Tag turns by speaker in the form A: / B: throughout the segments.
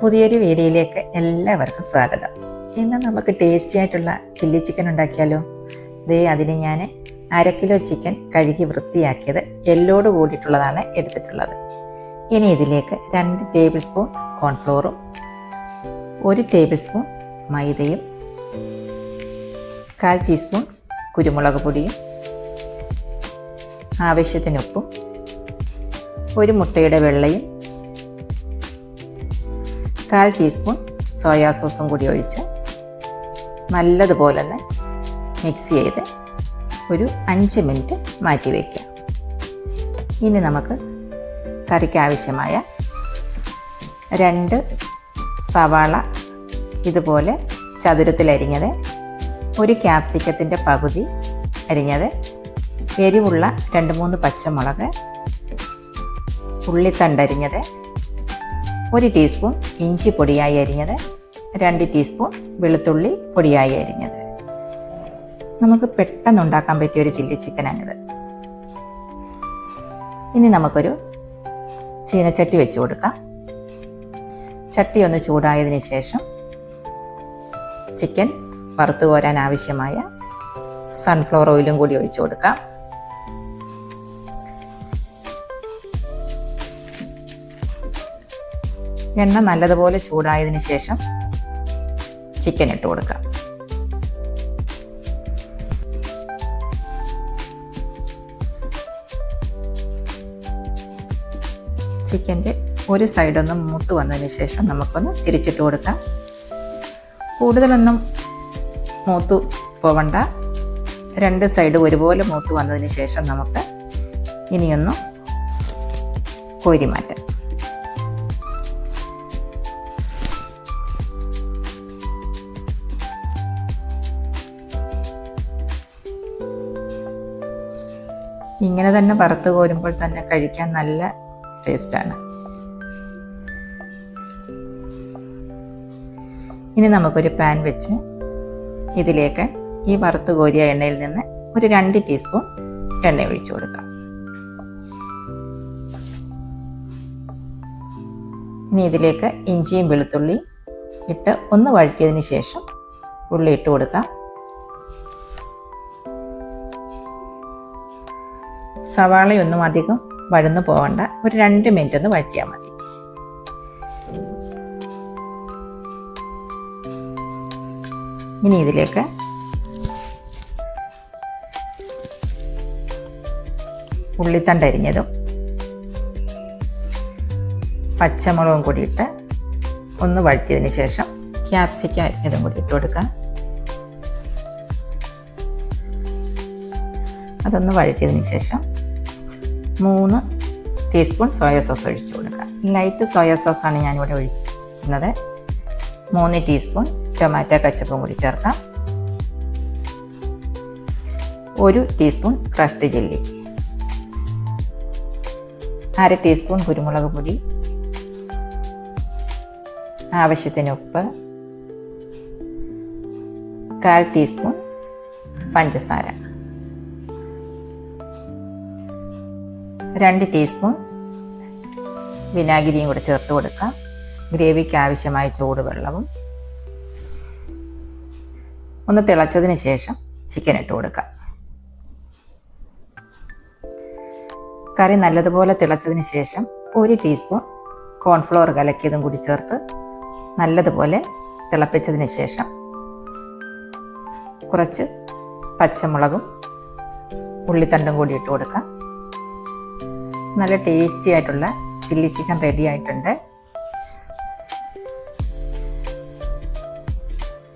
A: പുതിയൊരു വീഡിയോയിലേക്ക് എല്ലാവർക്കും സ്വാഗതം ഇന്ന് നമുക്ക് ടേസ്റ്റി ആയിട്ടുള്ള ചില്ലി ചിക്കൻ ഉണ്ടാക്കിയാലോ ദേ അതിന് ഞാൻ അര കിലോ ചിക്കൻ കഴുകി വൃത്തിയാക്കിയത് എല്ലോട് കൂടിയിട്ടുള്ളതാണ് എടുത്തിട്ടുള്ളത് ഇനി ഇതിലേക്ക് രണ്ട് ടേബിൾ സ്പൂൺ കോൺഫ്ലോറും ഒരു ടേബിൾ സ്പൂൺ മൈദയും കാൽ ടീസ്പൂൺ കുരുമുളക് പൊടിയും ആവശ്യത്തിനൊപ്പം ഒരു മുട്ടയുടെ വെള്ളയും കാൽ ടീസ്പൂൺ സോയാ സോസും കൂടി ഒഴിച്ച് നല്ലതുപോലെ തന്നെ മിക്സ് ചെയ്ത് ഒരു അഞ്ച് മിനിറ്റ് മാറ്റി വയ്ക്കുക ഇനി നമുക്ക് കറിക്ക് ആവശ്യമായ രണ്ട് സവാള ഇതുപോലെ ചതുരത്തിലരിഞ്ഞത് ഒരു ക്യാപ്സിക്കത്തിൻ്റെ പകുതി അരിഞ്ഞത് എരിവുള്ള രണ്ട് മൂന്ന് പച്ചമുളക് ഉള്ളിത്തണ്ടരിഞ്ഞത് ഒരു ടീസ്പൂൺ ഇഞ്ചി പൊടിയായി അരിഞ്ഞത് രണ്ട് ടീസ്പൂൺ വെളുത്തുള്ളി പൊടിയായി അരിഞ്ഞത് നമുക്ക് പെട്ടെന്ന് ഉണ്ടാക്കാൻ പറ്റിയ ഒരു ചില്ലി ചിക്കനാണിത് ഇനി നമുക്കൊരു ചീനച്ചട്ടി വെച്ചു കൊടുക്കാം ചട്ടി ഒന്ന് ചൂടായതിന് ശേഷം ചിക്കൻ വറുത്തു കോരാൻ ആവശ്യമായ സൺഫ്ലവർ ഓയിലും കൂടി ഒഴിച്ചു കൊടുക്കാം എണ്ണ നല്ലതുപോലെ ചൂടായതിന് ശേഷം ചിക്കൻ ഇട്ട് കൊടുക്കാം ചിക്കൻ്റെ ഒരു സൈഡൊന്ന് മൂത്ത് വന്നതിന് ശേഷം നമുക്കൊന്ന് തിരിച്ചിട്ട് കൊടുക്കാം കൂടുതലൊന്നും മൂത്ത് പോവണ്ട രണ്ട് സൈഡ് ഒരുപോലെ മൂത്ത് വന്നതിന് ശേഷം നമുക്ക് ഇനിയൊന്ന് കോരി മാറ്റാം ഇങ്ങനെ തന്നെ വറുത്ത് കോരുമ്പോൾ തന്നെ കഴിക്കാൻ നല്ല ടേസ്റ്റാണ് ഇനി നമുക്കൊരു പാൻ വെച്ച് ഇതിലേക്ക് ഈ വറുത്ത് കോരിയ എണ്ണയിൽ നിന്ന് ഒരു രണ്ട് ടീസ്പൂൺ എണ്ണ ഒഴിച്ചു കൊടുക്കാം ഇനി ഇതിലേക്ക് ഇഞ്ചിയും വെളുത്തുള്ളിയും ഇട്ട് ഒന്ന് വഴറ്റിയതിന് ശേഷം ഉള്ളി ഇട്ട് കൊടുക്കാം സവാളയൊന്നും അധികം വഴന്നു പോകണ്ട ഒരു രണ്ട് മിനിറ്റ് ഒന്ന് വഴറ്റിയാൽ മതി ഇനി ഇതിലേക്ക് ഉള്ളിത്തണ്ടരിഞ്ഞതും പച്ചമുളകും കൂടിയിട്ട് ഒന്ന് വഴറ്റിയതിന് ശേഷം ക്യാപ്സിക്കം ഇതും കൂടി ഇട്ട് കൊടുക്കാം അതൊന്ന് വഴറ്റിയതിന് ശേഷം മൂന്ന് ടീസ്പൂൺ സോയ സോസ് ഒഴിച്ചു കൊടുക്കുക ലൈറ്റ് സോയ സോസാണ് ഞാനിവിടെ ഒഴിക്കുന്നത് മൂന്ന് ടീസ്പൂൺ ടൊമാറ്റോ കച്ചപ്പും കൂടി ചേർക്കാം ഒരു ടീസ്പൂൺ ക്രഷ്ഡ് ജെല്ലി അര ടീസ്പൂൺ കുരുമുളക് പൊടി ആവശ്യത്തിന് ഉപ്പ് കാൽ ടീസ്പൂൺ പഞ്ചസാര രണ്ട് ടീസ്പൂൺ വിനാഗിരിയും കൂടെ ചേർത്ത് കൊടുക്കാം ഗ്രേവിക്ക് ആവശ്യമായ ചൂടുവെള്ളവും ഒന്ന് തിളച്ചതിന് ശേഷം ചിക്കൻ ഇട്ട് കൊടുക്കാം കറി നല്ലതുപോലെ തിളച്ചതിന് ശേഷം ഒരു ടീസ്പൂൺ കോൺഫ്ലോർ കലക്കിയതും കൂടി ചേർത്ത് നല്ലതുപോലെ തിളപ്പിച്ചതിന് ശേഷം കുറച്ച് പച്ചമുളകും ഉള്ളിത്തണ്ടും കൂടി ഇട്ട് കൊടുക്കാം നല്ല ടേസ്റ്റി ആയിട്ടുള്ള ചില്ലി ചിക്കൻ റെഡി ആയിട്ടുണ്ട്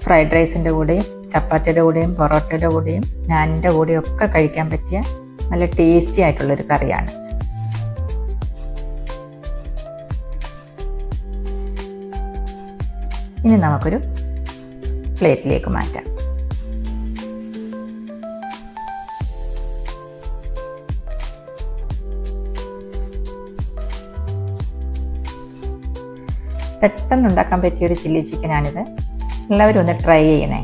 A: ഫ്രൈഡ് റൈസിൻ്റെ കൂടെയും ചപ്പാത്തിയുടെ കൂടെയും പൊറോട്ടയുടെ കൂടെയും ഞാനിൻ്റെ കൂടെയും ഒക്കെ കഴിക്കാൻ പറ്റിയ നല്ല ടേസ്റ്റി ആയിട്ടുള്ളൊരു കറിയാണ് ഇനി നമുക്കൊരു പ്ലേറ്റിലേക്ക് മാറ്റാം പെട്ടെന്ന് ഉണ്ടാക്കാൻ പറ്റിയ ഒരു ചില്ലി ചിക്കനാണിത് എല്ലാവരും ഒന്ന് ട്രൈ ചെയ്യണേ